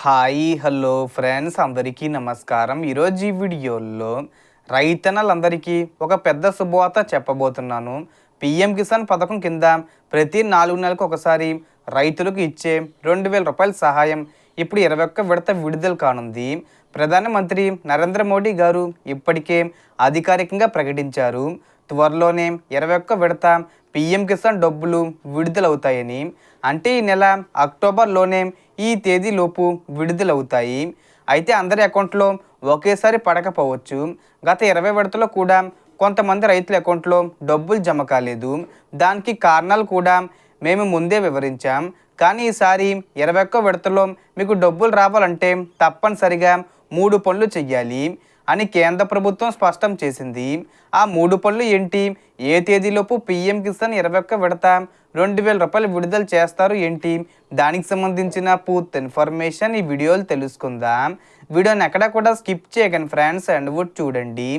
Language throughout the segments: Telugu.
హాయ్ హలో ఫ్రెండ్స్ అందరికీ నమస్కారం. ఈరోజు ఈ వీడియోలో రైతన్నలందరికీ ఒక పెద్ద శుభవార్త చెప్పబోతున్నాను. పిఎం కిసాన్ పథకం కింద ప్రతి నాలుగు నెలలకు ఒకసారి రైతులకు ఇచ్చే రెండు వేల రూపాయల సహాయం ఇప్పుడు ఇరవై ఒక్క విడత విడుదల కానుంది. ప్రధానమంత్రి నరేంద్ర మోడీ గారు ఇప్పటికే అధికారికంగా ప్రకటించారు. త్వరలోనే ఇరవై ఒక్క విడత పిఎం కిసాన్ డబ్బులు విడుదలవుతాయని. అంటే ఈ నెల అక్టోబర్లోనే ఈ తేదీలోపు విడుదలవుతాయి. అయితే అందరి అకౌంట్లో ఒకేసారి పడకపోవచ్చు. గత ఇరవై విడతలో కూడా కొంతమంది రైతుల అకౌంట్లో డబ్బులు జమ కాలేదు. దానికి కారణాలు కూడా మేము ముందే వివరించాం. కానీ ఈసారి ఇరవై ఒక్క విడతలో మీకు డబ్బులు రావాలంటే తప్పనిసరిగా మూడు పనులు చెయ్యాలి. అని కేంద్ర ప్రభుత్వం స్పష్టం చేసింది. ఆ మూడు పనులు ఏంటి? ఏ తేదీలోపు పిఎం కిసాన్ ఇరవై ఒక్క విడత రెండు వేల రూపాయలు విడుదల చేస్తారు ఏంటి? దానికి సంబంధించిన పూర్తి ఇన్ఫర్మేషన్ ఈ వీడియోలు తెలుసుకుందాం. వీడియోని ఎక్కడ కూడా స్కిప్ చేయకండి ఫ్రెండ్స్ అండ్ వుడ్ చూడండి.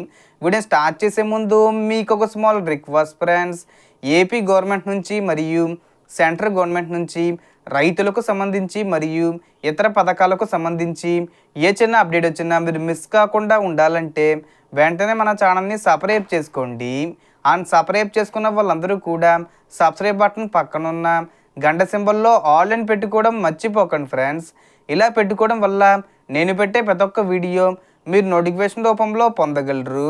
వీడియో స్టార్ట్ చేసే ముందు మీకు ఒక small request friends. AP government నుంచి మరియు సెంట్రల్ గవర్నమెంట్ నుంచి రైతులకు సంబంధించి మరియు ఇతర పథకాలకు సంబంధించి ఏ చిన్న అప్డేట్ వచ్చినా మీరు మిస్ కాకుండా ఉండాలంటే వెంటనే మన ఛానల్ని సబ్స్క్రైబ్ చేసుకోండి. అండ్ సబ్స్క్రైబ్ చేసుకున్న వాళ్ళందరూ కూడా సబ్స్క్రైబ్ బటన్ పక్కనున్న గంట సింబల్లో ఆల్ అని పెట్టుకోవడం మర్చిపోకండి ఫ్రెండ్స్. ఇలా పెట్టుకోవడం వల్ల నేను పెట్టే ప్రతి ఒక్క వీడియో మీరు నోటిఫికేషన్ రూపంలో పొందగలరు.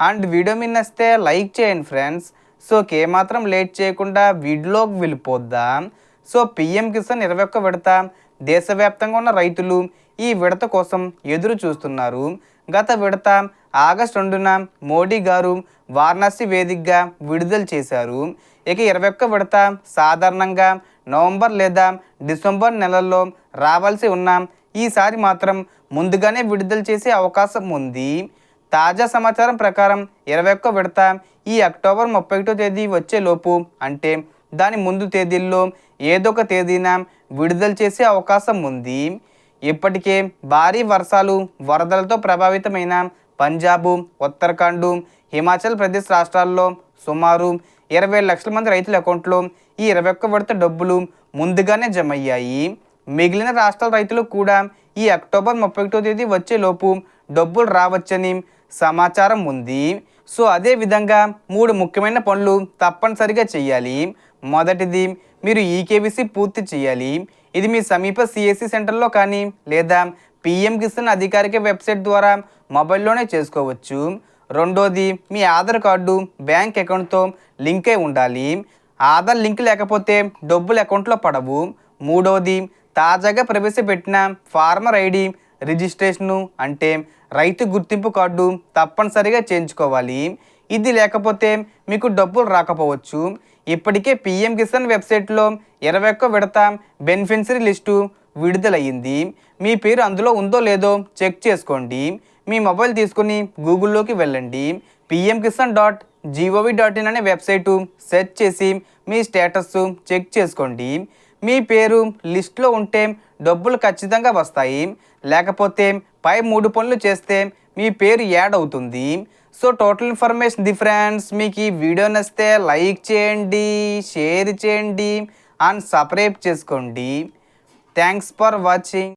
అండ్ వీడియో మీ నచ్చితే లైక్ చేయండి ఫ్రెండ్స్. సో ఏమాత్రం లేట్ చేయకుండా వీడిలోకి వెళ్ళిపోద్దాం? సో పిఎం కిసాన్ ఇరవై ఒక్క విడత దేశవ్యాప్తంగా ఉన్న రైతులు ఈ విడత కోసం ఎదురు చూస్తున్నారు. గత విడత ఆగస్టు రెండున మోడీ గారు వారణాసి వేదికగా విడుదల చేశారు. ఇక ఇరవై ఒక్క విడత సాధారణంగా నవంబర్ లేదా డిసెంబర్ నెలల్లో రావాల్సి ఉన్న ఈసారి మాత్రం ముందుగానే విడుదల చేసే అవకాశం ఉంది. తాజా సమాచారం ప్రకారం ఇరవై ఒక్క విడత ఈ అక్టోబర్ ముప్పై ఒకటో తేదీ వచ్చేలోపు అంటే దాని ముందు తేదీల్లో ఏదో ఒక తేదీన విడుదల చేసే అవకాశం ఉంది. ఇప్పటికే భారీ వర్షాలు వరదలతో ప్రభావితమైన పంజాబు ఉత్తరాఖండ్ హిమాచల్ ప్రదేశ్ రాష్ట్రాల్లో సుమారు ఇరవై లక్షల మంది రైతుల అకౌంట్లో ఈ ఇరవై ఒక్క విడత డబ్బులు ముందుగానే జమ అయ్యాయి మిగిలిన రాష్ట్రాల రైతులు కూడా ఈ అక్టోబర్ ముప్పై ఒకటో తేదీ వచ్చేలోపు డబ్బులు రావచ్చని సమాచారం ఉంది. సో అదే విధంగా మూడు ముఖ్యమైన పనులు తప్పనిసరిగా చేయాలి. మొదటిది మీరు ఈకేబీసీ పూర్తి చేయాలి. ఇది మీ సమీప సిఎస్సి సెంటర్లో కానీ లేదా పిఎం కిసాన్ అధికారిక వెబ్సైట్ ద్వారా మొబైల్లోనే చేసుకోవచ్చు. రెండోది మీ ఆధార్ కార్డు బ్యాంక్ అకౌంట్తో లింక్ అయి ఉండాలి. ఆధార్ లింక్ లేకపోతే డబ్బులు అకౌంట్లో పడవు. మూడోది తాజాగా ప్రవేశపెట్టిన ఫార్మర్ ఐడి రిజిస్ట్రేషను అంటే రైతు గుర్తింపు కార్డు తప్పనిసరిగా చేయించుకోవాలి. ఇది లేకపోతే మీకు డబ్బులు రాకపోవచ్చు. ఇప్పటికే పిఎం కిసాన్ వెబ్సైట్లో ఇరవై ఒక్క విడత బెనిఫిషరీ లిస్టు విడుదలయ్యింది. మీ పేరు అందులో ఉందో లేదో చెక్ చేసుకోండి. మీ మొబైల్ తీసుకుని గూగుల్లోకి వెళ్ళండి. PM Kisan dot GOV dot in అనే వెబ్సైటు సెర్చ్ చేసి మీ స్టేటస్ చెక్ చేసుకోండి. మీ పేరు లిస్ట్లో ఉంటే డబ్బులు ఖచ్చితంగా వస్తాయి. లేకపోతే పై మూడు పనులు చేస్తే మీ పేరు యాడ్ అవుతుంది. So total information the friends మీకు ఈ వీడియో నచ్చితే లైక్ చేయండి షేర్ చేయండి అండ్ సబ్స్క్రైబ్ చేసుకోండి. Thanks for watching